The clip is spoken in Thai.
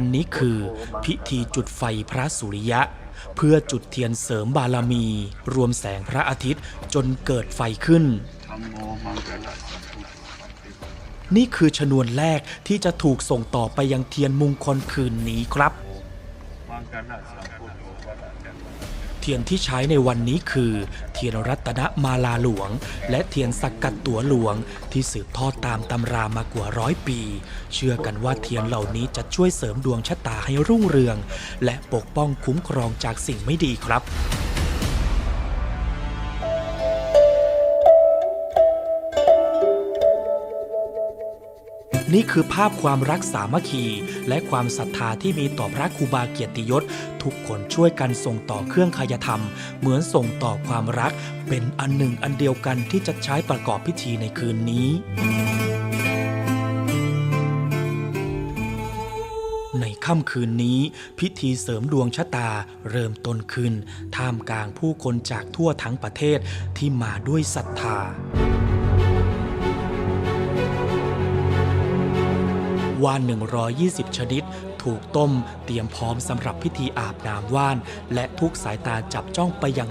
อันนี้คือพิธีจุดไฟพระสุริยะ เพื่อจุดเทียนเสริมบารมี รวมแสงพระอาทิตย์จนเกิดไฟขึ้น นี่คือชนวนแรกที่จะถูกส่งต่อไปยังเทียนมงคลคืนนี้ครับ เทียนที่ใช้ในวันนี้คือ เทียนรัตนมาลาหลวง และเทียนสักกัดตัวหลวง ที่สืบทอดตามตำรามากว่าร้อยปี เชื่อกันว่าเทียนเหล่านี้จะช่วยเสริมดวงชะตาให้รุ่งเรือง และปกป้องคุ้มครองจากสิ่งไม่ดีครับ นี่คือภาพความรักสามัคคี และความศรัทธาที่มีต่อพระครูบาเกียรติยศ ทุกคนช่วยกันส่งต่อเครื่องคายธรรม เหมือนส่งต่อความรัก เป็นอันหนึ่งอันเดียวกันที่จะใช้ประกอบพิธีในคืนนี้ในค่ำคืนนี้ พิธีเสริมดวงชะตาเริ่มต้นขึ้น ท่ามกลางผู้คนจากทั่วทั้งประเทศที่มาด้วยศรัทธา ว่าน 120 ชนิด ถูกต้มเตรียมพร้อมสำหรับพิธีอาบน้ำว่าน และทุกสายตาจับจ้องไปยัง